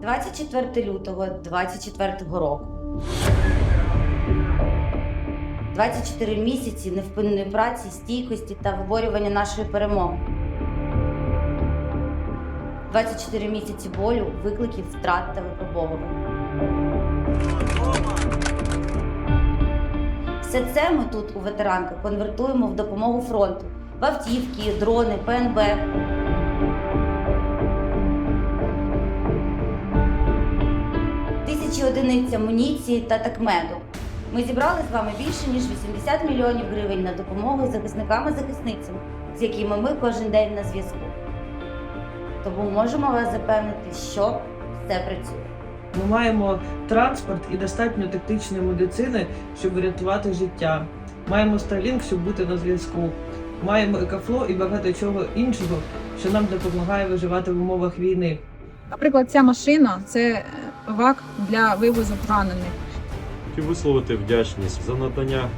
24 лютого 24 року. 24 місяці невпинної праці, стійкості та виборювання нашої перемоги. 24 місяці болю, викликів, втрат та випробовувань. Все це ми тут у ветеранках конвертуємо в допомогу фронту, в автівки, дрони, ПНБ. Тисячі одиниць амуніції та такмеду. Ми зібрали з вами більше ніж 80 мільйонів гривень на допомогу захисникам і захисницям, з якими ми кожен день на зв'язку. Тому можемо вас запевнити, що все працює. Ми маємо транспорт і достатньо тактичної медицини, щоб врятувати життя. Маємо Starlink, щоб бути на зв'язку. Маємо екофло і багато чого іншого, що нам допомагає виживати в умовах війни. Наприклад, ця машина це ВАК для вивозу поранених. Хотів висловити вдячність за надання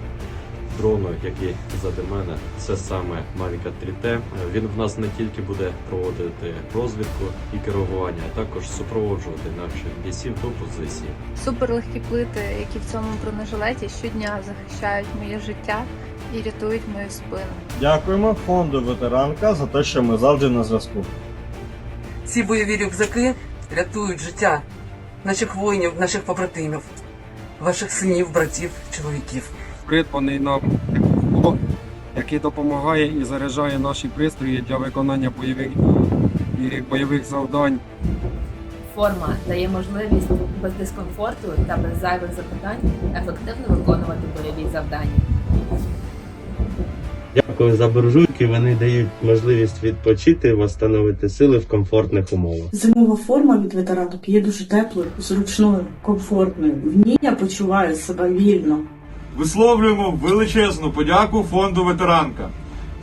дрону, який зади мене. Це саме Mavic 3T. Він в нас не тільки буде проводити розвідку і керування, а також супроводжувати наших бійців до позиції. Суперлегкі плити, які в цьому бронежилеті щодня захищають моє життя і рятують мою спину. Дякуємо фонду ветеранка за те, що ми завжди на зв'язку. Ці бойові рюкзаки рятують життя наших воїнів, наших побратимів, ваших синів, братів, чоловіків. придбаний нам блок, який допомагає і заряджає наші пристрої для виконання бойових і бойових завдань. Форма дає можливість без дискомфорту та без зайвих запитань ефективно виконувати бойові завдання. Дякую за буржуйки. Вони дають можливість відпочити, восстановити сили в комфортних умовах. Зимова форма від ветеранок є дуже теплою, зручною, комфортною. В ній я почуваю себе вільно. Висловлюємо величезну подяку фонду ветеранка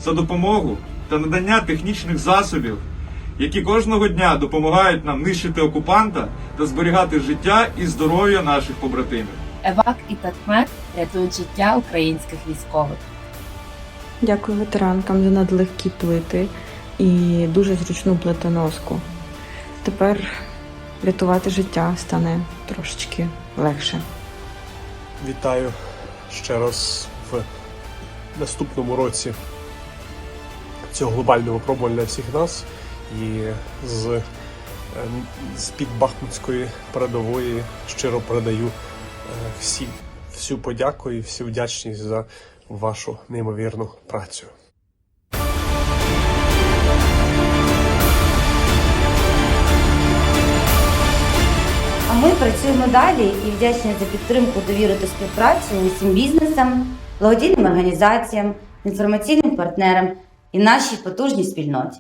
за допомогу та надання технічних засобів, які кожного дня допомагають нам нищити окупанта та зберігати життя і здоров'я наших побратимів. Евак і Татмет рятують життя українських військових. Дякую ветеранкам за надлегкі плити і дуже зручну плитоноску. Тепер рятувати життя стане трошечки легше. Вітаю ще раз в наступному році цього глобального випробування для всіх нас і з, ем, з під Бахмутської передової щиро передаю е, всі, всю подяку і всю вдячність за вашу неймовірну працю. А ми працюємо далі і вдячні за підтримку, довіри та співпрацю усім бізнесам, благодійним організаціям, інформаційним партнерам і нашій потужній спільноті.